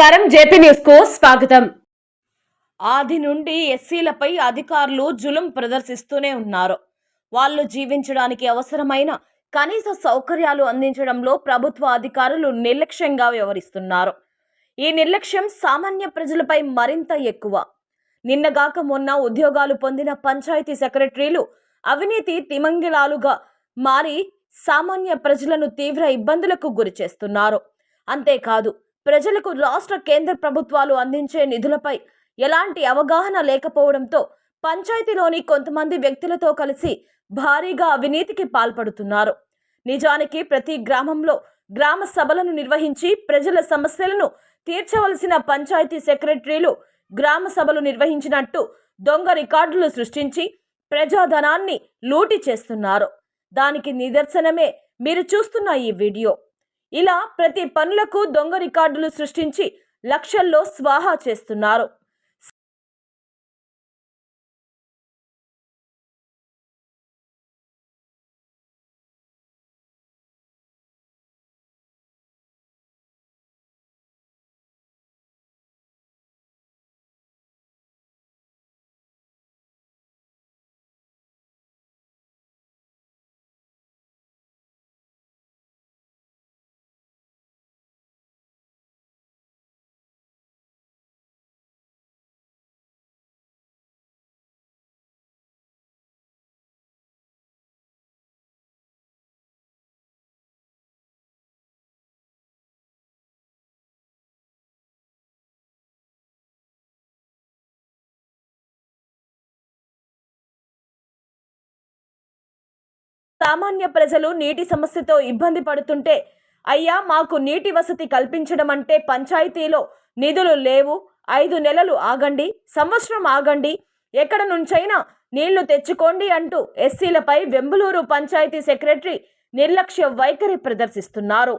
నమస్కారం. జేపీ న్యూస్కు స్వాగతం. ఆది నుండి ఎస్సీలపై అధికారులు జులుం ప్రదర్శిస్తూనే ఉన్నారు. వాళ్ళు జీవించడానికి అవసరమైన కనీస సౌకర్యాలు అందించడంలో ప్రభుత్వ అధికారులు నిర్లక్ష్యంగా వ్యవహరిస్తున్నారు. ఈ నిర్లక్ష్యం సామాన్య ప్రజలపై మరింత ఎక్కువ. నిన్నగాక మొన్న ఉద్యోగాలు పొందిన పంచాయతీ సెక్రటరీలు అవినీతి తిమంగిలాలుగా మారి సామాన్య ప్రజలను తీవ్ర ఇబ్బందులకు గురి చేస్తున్నారు అంతేకాదు ప్రజలకు రాష్ట్ర కేంద్ర ప్రభుత్వాలు అందించే నిధులపై ఎలాంటి అవగాహన లేకపోవడంతో పంచాయతీలోని కొంతమంది వ్యక్తులతో కలిసి భారీగా అవినీతికి పాల్పడుతున్నారు. నిజానికి ప్రతి గ్రామంలో గ్రామ సభలను నిర్వహించి ప్రజల సమస్యలను తీర్చవలసిన పంచాయతీ సెక్రటరీలు గ్రామ సభలు నిర్వహించినట్టు దొంగ రికార్డులు సృష్టించి ప్రజాధనాన్ని లూటి చేస్తున్నారు. దానికి నిదర్శనమే మీరు చూస్తున్న ఈ వీడియో. ఇలా ప్రతి పనులకు దొంగ రికార్డులు సృష్టించి లక్షల్లో స్వాహా చేస్తున్నారు. సామాన్య ప్రజలు నీటి సమస్యతో ఇబ్బంది పడుతుంటే అయ్యా మాకు నీటి వసతి కల్పించడం అంటే పంచాయతీలో నిధులు లేవు. ఐదు నెలలు ఆగండి సంవత్సరం ఆగండి. ఎక్కడ నుంచైనా నీళ్ళు తెచ్చుకోండి అంటూ ఎస్సీలపై వెంబులూరు పంచాయతీ సెక్రటరీ నిర్లక్ష్య వైఖరి ప్రదర్శిస్తున్నారు.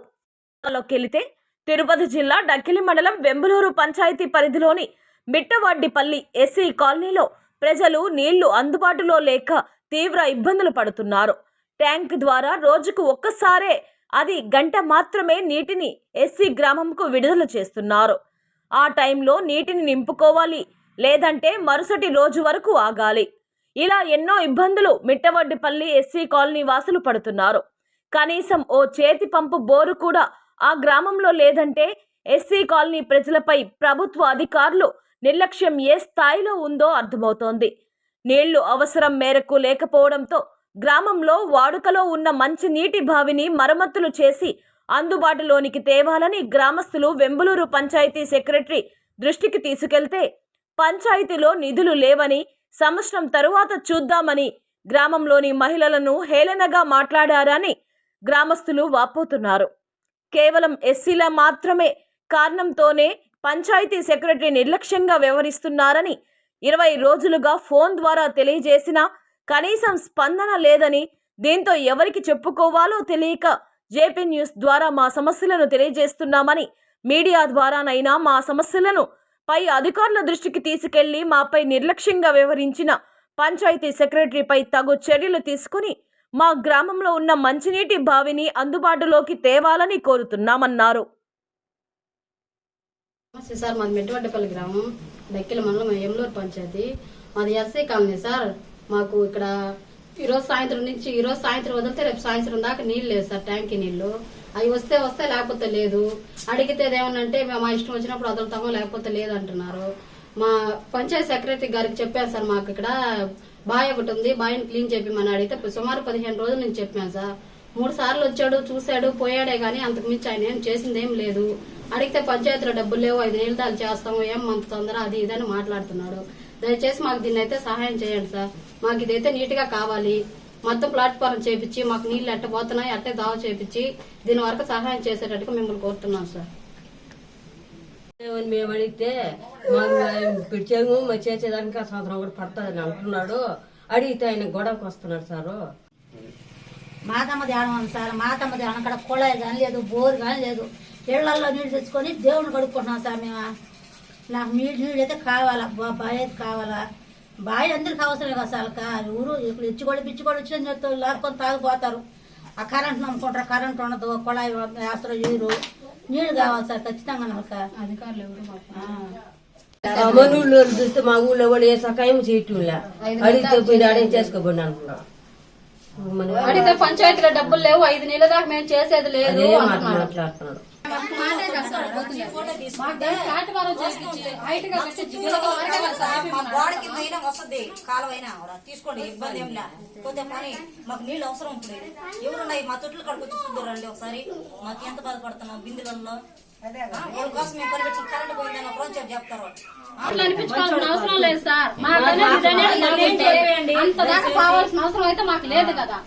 వెళితే తిరుపతి జిల్లా డక్కిలి మండలం వెంబులూరు పంచాయతీ పరిధిలోని మిట్టవాడ్డిపల్లి ఎస్సీ కాలనీలో ప్రజలు నీళ్ళు అందుబాటులో లేక తీవ్ర ఇబ్బందులు పడుతున్నారు. ట్యాంక్ ద్వారా రోజుకు ఒక్కసారే అది గంట మాత్రమే నీటిని ఎస్సీ గ్రామంకు విడుదల చేస్తున్నారు. ఆ టైంలో నీటిని నింపుకోవాలి లేదంటే మరుసటి రోజు వరకు ఆగాలి. ఇలా ఎన్నో ఇబ్బందులు మిట్టవడ్డిపల్లి ఎస్సీ కాలనీ వాసులు పడుతున్నారు. కనీసం ఓ చేతి పంపు బోరు కూడా ఆ గ్రామంలో లేదంటే ఎస్సీ కాలనీ ప్రజలపై ప్రభుత్వ అధికారులు నిర్లక్ష్యం ఏ స్థాయిలో ఉందో అర్థమవుతోంది. నీళ్ళు అవసరం మేరకు లేకపోవడంతో గ్రామంలో వాడుకలో ఉన్న మంచి నీటి బావిని మరమ్మతులు చేసి అందుబాటులోనికి తేవాలని గ్రామస్తులు వెంబులూరు పంచాయతీ సెక్రటరీ దృష్టికి తీసుకెళ్తే పంచాయతీలో నిధులు లేవని సంవత్సరం తరువాత చూద్దామని గ్రామంలోని మహిళలను హేళనగా మాట్లాడారని గ్రామస్తులు వాపోతున్నారు. కేవలం ఎస్సీల మాత్రమే కారణంతోనే పంచాయతీ సెక్రటరీ నిర్లక్ష్యంగా వ్యవహరిస్తున్నారని ఇరవై రోజులుగా ఫోన్ ద్వారా తెలియజేసినా కనీసం స్పందన లేదని దీంతో ఎవరికి చెప్పుకోవాలో తెలియక జేపీ న్యూస్ ద్వారా మా సమస్యలను తెలియజేస్తున్నామని మీడియా ద్వారానైనా మా సమస్యలను పై అధికారుల దృష్టికి తీసుకెళ్ళి మాపై నిర్లక్ష్యంగా వ్యవహరించిన పంచాయతీ సెక్రటరీపై తగు చర్యలు తీసుకుని మా గ్రామంలో ఉన్న మంచినీటి బావిని అందుబాటులోకి తేవాలని కోరుతున్నామన్నారు. నమస్తే సార్ మాది మెట్టువడ్డపల్లి గ్రామం. దక్కిల మండలం ఎమ్లూరు పంచాయతీ. మాది ఎస్సీ కాలనీ సార్. మాకు ఇక్కడ ఈరోజు సాయంత్రం నుంచి ఈరోజు సాయంత్రం వదిలితే రేపు సాయంత్రం దాకా నీళ్ళు లేదు సార్ ట్యాంకీ నీళ్ళు అవి వస్తే వస్తే లేకపోతే లేదు. అడిగితే ఏమన్నంటే మేము మా ఇష్టం వచ్చినప్పుడు వదులుతాము లేకపోతే లేదు అంటున్నారు. మా పంచాయత్ సెక్రటరీ గారికి చెప్పాను సార్ మాకు ఇక్కడ. బాయ్ ఒకటి ఉంది బాయ్ని క్లీన్ చేయమని అడిగితే సుమారు పదిహేను రోజుల నుంచి చెప్పాను సార్. మూడు సార్లు వచ్చాడు చూశాడు పోయాడే కానీ అంతకు మించి ఆయన ఏం చేసింది ఏం లేదు. అడిగితే పంచాయతీలో డబ్బులు లేవు ఐదు నీళ్ళు దాలు చేస్తాము ఏం మంత తొందర అది ఇదని మాట్లాడుతున్నాడు. దయచేసి మాకు దీన్ని అయితే సహాయం చేయండి సార్. మాకు ఇదైతే నీట్గా కావాలి మొత్తం ప్లాట్ఫారం చేపించి మాకు నీళ్ళు ఎట్ట పోతున్నాయి అట్టే దావ చేపించి దీని వరకు సహాయం చేసేటట్టుగా మిమ్మల్ని కోరుతున్నాం సార్. అని మేము అడిగితే మాకు పిడిచాము మా చేసేదానికి ఆ సంవత్సరం కూడా పడుతుందని అంటున్నాడు. అడిగితే ఆయన గొడవకు వస్తున్నాడు సారు. మాతమ్మ ధ్యానం ఉంది సార్. మాతమ్మ ధ్యానం అక్కడ కుళాయి కానీ లేదు బోర్ కానీ లేదు. ఇళ్ళలో నీళ్ళు తెచ్చుకొని దేవుని కడుక్కుంటున్నాం సార్ మేము. నాకు నీళ్ళు నీళ్ళు అయితే కావాలా బా- బావి అయితే కావాలా? బావి అందరికి అవసరం కదా సార్? కా- ఊరు ఇప్పుడు ఇచ్చుకోడి పిచ్చుకోడి వచ్చిన చెప్తారు లాక్కొని తాగిపోతారు. ఆ కరెంట్ నమ్ముకుంటారు కరెంట్ ఉండదు కుళాయి వేస్తారు నీరు నీళ్ళు కావాలి సార్ ఖచ్చితంగా నాకు అధికారులు ఎవరు ఊళ్ళో చూస్తే మా ఊళ్ళో వాళ్ళు ఏ సహాయం చేయటంలే? అడిగితే పోయి అడిగి చేసుకోబడి అడిగితే పంచాయతీలో డబ్బులు లేవు ఐదు నెలల దాకా మేము చేసేది లేదు. మాట్లాడుతున్నాడు. గోడ కింద అయినా వస్తుంది. కాలువ అయినా కూడా తీసుకోండి ఇబ్బంది ఏం లే. పోతే పని మాకు నీళ్ళు అవసరం ఇప్పుడు ఎవరున్నాయి? మా తొట్లు కడుపు వచ్చి చూద్దరండి ఒకసారి. మాకు ఎంత బాధపడుతున్నాం బిందులలో. కోసం మేము పని పెట్టి కరెంట్ పోయిందని ఒక రోజు చెప్పి చెప్తారు. అట్లా అనిపించుకోవాల్సిన అవసరం లేదు సార్. మా అనేది అనేది అనుకుంటే అంత దాకా కావాల్సిన అవసరం అయితే మాకు లేదు కదా.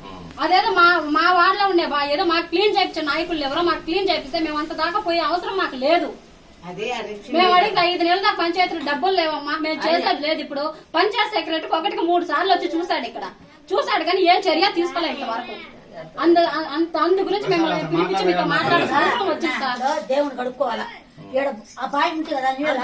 అదేదో మా మా వార్డులో ఉండే బా ఏదో మాకు క్లీన్ చేయించే నాయకులు ఎవరో మాకు క్లీన్ చేపిస్తే మేము అంత దాకా పోయే అవసరం మాకు లేదు. మేము అడిగితే ఐదు నెలల దాకా పంచాయతీలు డబ్బులు లేవమ్మా మేము చేసేది లేదు ఇప్పుడు. పంచాయత్ సెక్రటరీ ఒకటికి మూడు సార్లు వచ్చి చూశాడు ఇక్కడ. చూశాడు కానీ ఏ చర్య తీసుకోలేదు ఇంతవరకు. అందు అంత అందు గురించి మిమ్మల్ని పిలిపించి మీతో మాట్లాడాల్సిన అవసరం వచ్చింది సార్. లో దేవుని కడుక్కోవాలా? ఆ బావి ఉంటుంది కదా నీళ్ళు